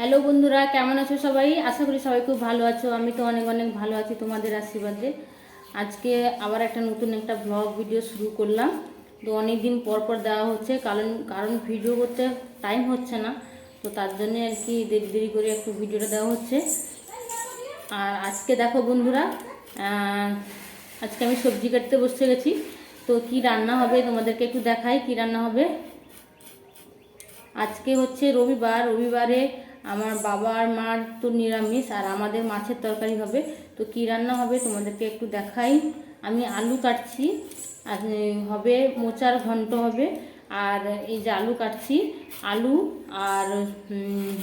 Hello বন্ধুরা, কেমন আছো সবাই? আশা করি সবাই খুব ভালো আছো। আমি তো অনেক অনেক ভালো আছি তোমাদের আশীর্বাদে। আজকে আবার একটা নতুন একটা ব্লগ ভিডিও শুরু করলাম। তো অনেক দিন পর পর দেওয়া হচ্ছে, কারণ কারণ ভিডিও করতে টাইম হচ্ছে না। তো তার জন্য আর কি দেরি দেরি করে একটু ভিডিওটা দেওয়া হচ্ছে। আর আজকে দেখো বন্ধুরা আজকে আমি সবজি কাটতে বসে গেছি। তো কি রান্না হবে তোমাদেরকে একটু দেখাই কি রান্না হবে। আজকে হচ্ছে রবিবার। রবিবারে আমার বাবা আর মার তো নিরামিষ, আর আমাদের মাছের তরকারি হবে। তো কী রান্না হবে তোমাদেরকে একটু দেখাই। আমি আলু কাটছি, আর হবে মোচার ঘন্ট হবে। আর এই যে আলু কাটছি, আলু আর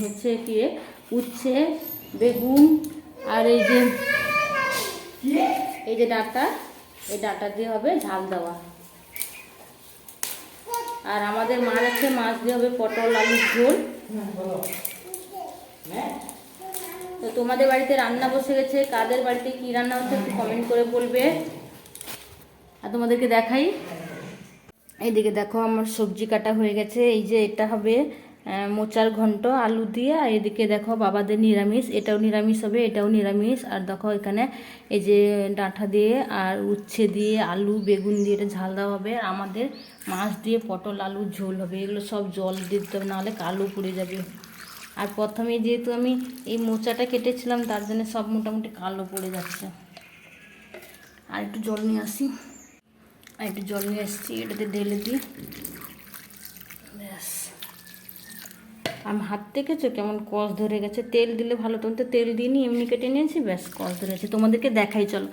হচ্ছে কি উচ্ছে, বেগুন, আর এই যে এই যে ডাটা, এই ডাটা দিয়ে হবে ঝাল দেওয়া। আর আমাদের মার আছে মাছ দিয়ে হবে পটল, আলুর ঝোল। তো তোমাদের বাড়িতে রান্না বসে গেছে, কাদের বাড়িতে কি রান্না হচ্ছে একটু কমেন্ট করে বলবে। আর তোমাদেরকে দেখাই। এইদিকে দেখো আমার সবজি কাটা হয়ে গেছে, এই যে এটা হবে মোচার ঘন্ট, আলু দিয়ে, আর এদিকে দেখো বাবাদের নিরামিষ, এটাও নিরামিষ হবে, এটাও নিরামিষ। আর দেখো এখানে এই যে ডাঁটা দিয়ে আর উচ্ছে দিয়ে আলু, বেগুন দিয়ে এটা ঝাল দেওয়া হবে। আমাদের মাছ দিয়ে পটল, আলু, ঝোল হবে, এগুলো সব জল দিতে হবে, নাহলে কালো পড়ে যাবে। আর প্রথমে যেহেতু আমি এই মোচাটা কেটেছিলাম, তার জন্য সব মোটামুটি কালো পড়ে যাচ্ছে। আর একটু জল নিয়ে আসি। আর একটু জল নিয়ে এসেছি এটাতে ঢেলে দিই। ব্যাস। আমার হাত দেখেছ কেমন কষ ধরে গেছে? তেল দিলে ভালো, তখন তো তেল দিইনি, এমনি কেটে নিয়েছি, ব্যাস কষ ধরেছে তোমাদেরকে দেখাই, চলো।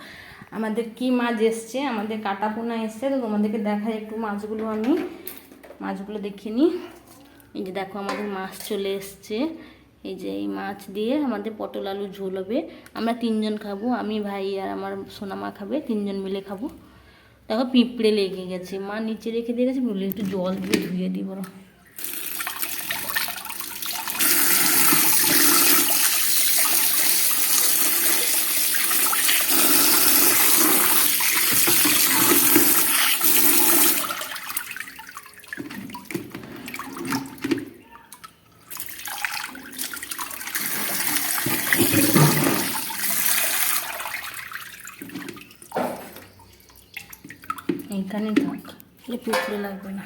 আমাদের কি মাছ এসছে? আমাদের কাটা পোনা এসছে, তো তোমাদেরকে দেখাই একটু মাছগুলো আমি। মাছগুলো দেখিয়ে নিই। এই যে দেখো আমাদের মাছ চলে এসছে। এই যে এই মাছ দিয়ে আমাদের পটল আলু ঝোল হবে। আমরা তিনজন খাব, আমি, ভাই আর আমার সোনামা খাবে, তিনজন মিলে খাব। দেখো পিঁপড়ে লেগে গেছে। মা নিচে রেখে দিয়ে গেছে বলে একটু জল দিয়ে ধুয়ে দিই বড় এইখানে থাক পিঁপড়ে লাগবে না।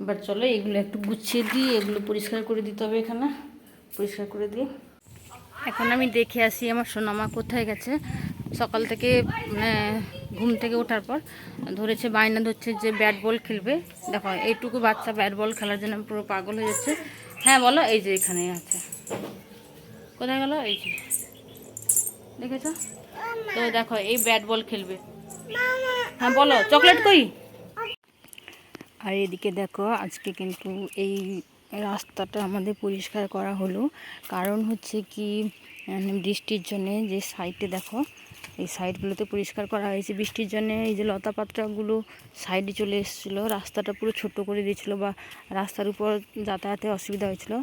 এবার চলো এগুলো একটু গুছিয়ে দিই এগুলো পরিষ্কার করে দিতে হবে এখানে। পরিষ্কার করে দিই এখন আমি দেখে আসি আমার সোনামা কোথায় গেছে। সকাল থেকে মানে ঘুম থেকে ওঠার পর ধরেছে, বায়না ধরছে যে ব্যাট বল খেলবে। দেখো, এইটুকু বাচ্চা ব্যাট বল খেলার জন্য পুরো পাগল হয়ে যাচ্ছে। হ্যাঁ বলো এই যে এখানে আছে। কোথায় গেল? এই যে। দেখেছ? তো দেখো এই ব্যাট বল খেলবে। হ্যাঁ বলো চকলেট কই? আর এদিকে দেখো আজকে কিন্তু এই রাস্তাটা আমাদের পরিষ্কার করা হলো। কারণ হচ্ছে কি মানে বৃষ্টির জন্যে যে সাইডে দেখো এই সাইডগুলোতে পরিষ্কার করা হয়েছে। বৃষ্টির জন্য এই যে লতা পাত্রাগুলো সাইডে চলে এসেছিল, রাস্তাটা পুরো ছোট করে দিয়েছিলো বা রাস্তার উপর যাতায়াতে অসুবিধা হয়েছিল।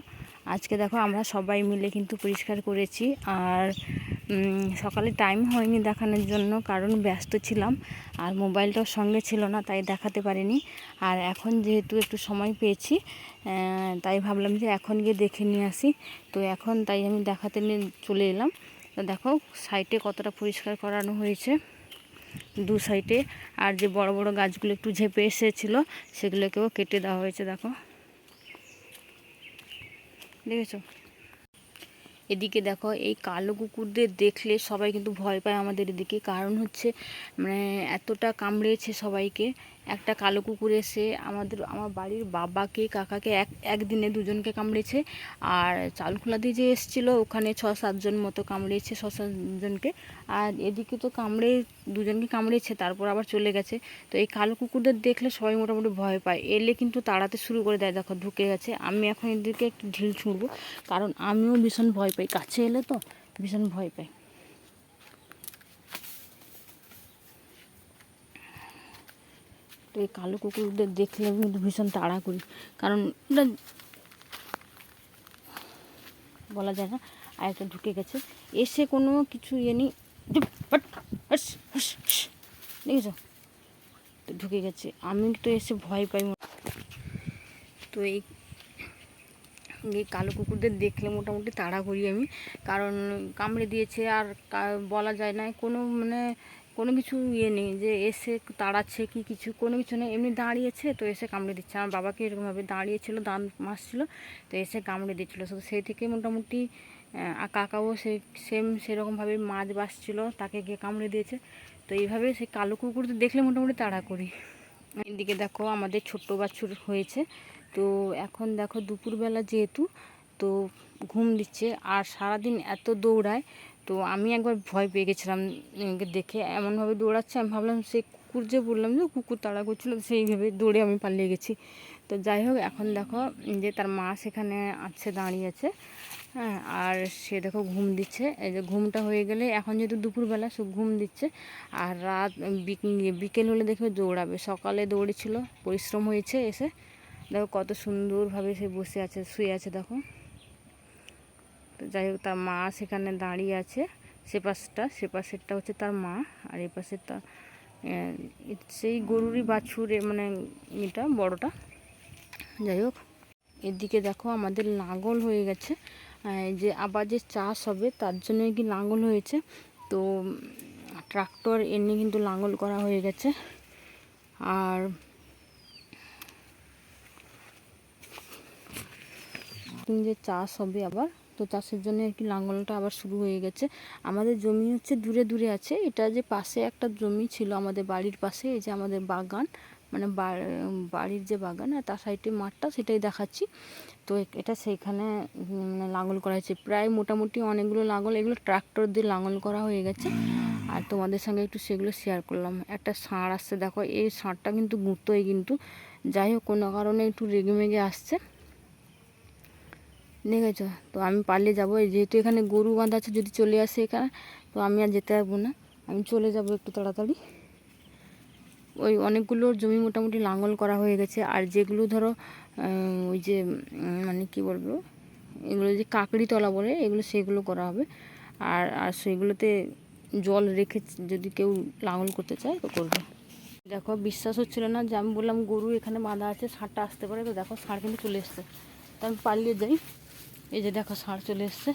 আজকে দেখো আমরা সবাই মিলে কিন্তু পরিষ্কার করেছি আর সকালে টাইম হয়নি দেখানোর জন্য কারণ ব্যস্ত ছিলাম আর মোবাইলটাও সঙ্গে ছিল না, তাই দেখাতে পারিনি। আর এখন যেহেতু একটু সময় পেয়েছি তাই ভাবলাম যে এখন গিয়ে দেখে নিয়ে আসি। তো এখন তাই আমি দেখাতে নিয়ে চলে এলাম। দেখো, সাইডে কতটা পরিষ্কার করানো হয়েছে। দু সাইডে, আর যে বড় বড় গাছগুলো একটু ঝেপে এসেছিল, সেগুলোকেও কেটে দেওয়া হয়েছে, দেখো। দেখেছ? এদিকে দেখো, এই কালো কুকুরদের দেখলে সবাই কিন্তু ভয় পায় আমাদের এদিকে। কারণ হচ্ছে মানে এতটা কামড়েছে সবাইকে। একটা কালো কুকুর এসে আমাদের, আমার বাড়ির বাবাকে, কাকাকে এক, একদিনে দুজনকে কামড়েছে। আর চালখোলা দিয়ে যে এসেছিল, ওখানে ছ সাতজন মতো কামড়েছে, ছ সাতজনকে আর এদিকে তো কামড়ে, দুজনকে কামড়েছে, তারপর আবার চলে গেছে। তো এই কালো কুকুরদের দেখলে সবাই মোটামুটি ভয় পায়। এলে কিন্তু তাড়াতে শুরু করে দেয়, দেখো ঢুকে গেছে। আমি এখন এদেরকে একটু ঢিল ছুঁড়বো, কারণ আমিও ভীষণ ভয় পাই। কাছে এলে তো ভীষণ ভয় পাই। তো এই কালো কুকুরদের দেখলে আমি কিন্তু ভীষণ তাড়া করি। কারণ বলা যায় না আর একটা ঢুকে গেছে। এসে কোনো কিছু ইয়ে নেই। হাস। তো ঢুকে গেছে। আমি তো এসে ভয় পাই। তো এই এই কালো কুকুরদের দেখলে মোটামুটি তাড়া করি আমি। কারণ কামড়ে দিয়েছে আর বলা যায় না। কোনো মানে কোনো কিছু ইয়ে নেই যে এসে তাড়াচ্ছে কি কিছু, কোনো কিছু নেই। এমনি দাঁড়িয়েছে তো এসে কামড়ে দিচ্ছে। আমার বাবাকে এরকমভাবে দাঁড়িয়েছিল দাঁত মাসছিল, তো এসে কামড়ে দিচ্ছিল। তো সেই থেকে মোটামুটি কাকাও সে সেম সেরকমভাবে মাছ বাসছিল, তাকে গিয়ে কামড়ে দিয়েছে। তো এইভাবে সেই কালো কুকুর তো দেখলে মোটামুটি তাড়া করি এদিকে দেখো আমাদের ছোট্ট বাছুর হয়েছে। তো এখন দেখো দুপুরবেলা যেহেতু তো ঘুম দিচ্ছে আর সারাদিন এত দৌড়ায়, তো আমি একবার ভয় পেয়ে গেছিলাম দেখে। এমনভাবে দৌড়াচ্ছে, আমি ভাবলাম সে কুকুর যে বললাম যে কুকুর তাড়া করছিল, সেইভাবে দৌড়ে আমি পালিয়ে গেছি। তো যাই হোক, এখন দেখো যে তার মা সেখানে আছে, দাঁড়িয়ে আছে। হ্যাঁ আর সে দেখো ঘুম দিচ্ছে। এই যে ঘুমটা হয়ে গেলে এখন যেহেতু দুপুরবেলা, সে ঘুম দিচ্ছে। আর রাত বিক- বিকেল হলে দেখবে দৌড়াবে। সকালে দৌড়েছিল, পরিশ্রম হয়েছে এসে। দেখো কত সুন্দরভাবে সে বসে আছে, শুয়ে আছে, দেখো। যাই হোক তার মা সেখানে দাঁড়িয়ে আছে। সে পাশটা সে পাশেরটা হচ্ছে তার মা। আর এই পাশেরটা আহ, সেই গরুরই বাছুর মানে এটা বড়টা। যাই হোক এদিকে দেখো আমাদের লাঙ্গল হয়ে গেছে। যে আবার যে চাষ হবে তার জন্য কি লাঙ্গল হয়েছে? তো ট্রাক্টর এনে কিন্তু লাঙ্গল করা হয়ে গেছে। আর যে চাষ হবে আবার তো চাষের জন্য আর কি লাঙ্গলটা আবার শুরু হয়ে গেছে। আমাদের জমি হচ্ছে দূরে দূরে আছে। এটা যে পাশে একটা জমি ছিল আমাদের বাড়ির পাশে, এই যে আমাদের বাগান মানে বাড়ির যে বাগান, আর তার সাইডে মাঠটা, সেটাই দেখাচ্ছি। তো এটা সেইখানে মানে লাঙ্গল করা হয়েছে। প্রায় মোটামুটি অনেকগুলো লাঙ্গল, এগুলো ট্রাক্টর দিয়ে লাঙ্গল করা হয়ে গেছে। আর তোমাদের সঙ্গে একটু সেগুলো শেয়ার করলাম। একটা ষাঁড় আসছে, দেখো, এই ষাঁড়টা কিন্তু গুঁতোই কিন্তু। যাই হোক, কোনো কারণে একটু রেগে মেগে আসছে। দেখেছ তো আমি পারলে যাব। যেহেতু এখানে গরু বাঁধা আছে, যদি চলে আসে এখানে, তো আমি আর যেতে পারব না। আমি চলে যাব একটু তাড়াতাড়ি। ওই অনেকগুলো জমি মোটামুটি লাঙ্গল করা হয়ে গেছে। আর যেগুলো ধরো ওই যে মানে কি বলব, এগুলো যে কাকড়ি তলা বলে, এগুলো সেগুলো করা হবে। আর আর সেগুলোতে জল রেখে যদি কেউ লাঙল করতে চায়, তো করবে। দেখো, বিশ্বাস হচ্ছিল না যে আমি বললাম গরু এখানে বাঁধা আছে ষাঁড়টা আসতে পারে। তো দেখো ষাঁড় কিন্তু চলে এসছে। তো আমি পালিয়ে যাই। এই যে দেখো ষাঁড় চলে এসছে।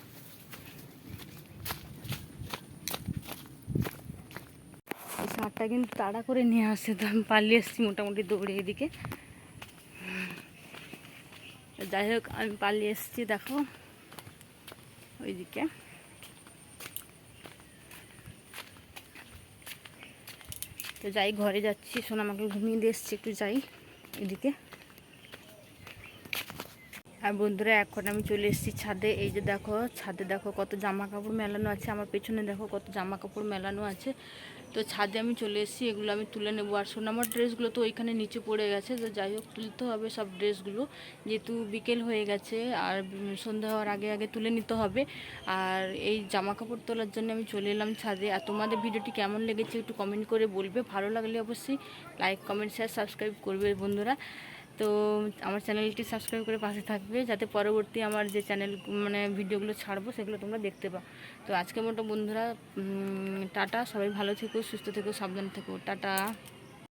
এই ষাঁড়টা কিন্তু তাড়া করে নিয়ে আসছে তো আমি পালিয়ে এসেছি মোটামুটি দৌড়ে এদিকে। যাই হোক, আমি পালিয়ে এসেছি, দেখো। ওইদিকে। তো যাই, ঘরে যাচ্ছি শোনা আমাকে ঘুমিয়ে দিয়ে এসছি, একটু যাই এদিকে। আর বন্ধুরা, এখন আমি চলে এসেছি ছাদে। এই যে দেখো, ছাদে দেখো কত জামা কাপড় মেলানো আছে। আমার পেছনে দেখো কত জামা কাপড় মেলানো আছে। তো ছাদে আমি চলে এসেছি, এগুলো আমি তুলে নেব। আর সোনামার ড্রেসগুলো তো ওইখানে নিচে পড়ে গেছে। তো যাই হোক, তুলতে হবে সব ড্রেসগুলো। যেহেতু বিকেল হয়ে গেছে, আর সন্ধ্যা হওয়ার আগে আগে তুলে নিতে হবে। আর এই জামা কাপড় তোলার জন্য আমি চলে এলাম ছাদে। আর তোমাদের ভিডিওটি কেমন লেগেছে একটু কমেন্ট করে বলবে। ভালো লাগলে অবশ্যই লাইক, কমেন্ট শেয়ার সাবস্ক্রাইব করবে বন্ধুরা। তো আমার চ্যানেলটি সাবস্ক্রাইব করে পাশে থাকবে, যাতে পরবর্তী আমার যে চ্যানেল মানে ভিডিওগুলো ছাড়বো, সেগুলো তোমরা দেখতে পাও। তো আজকে মতো বন্ধুরা টাটা, সবাই ভালো থেকো, সুস্থ থেকো, সাবধান থেকো, টাটা।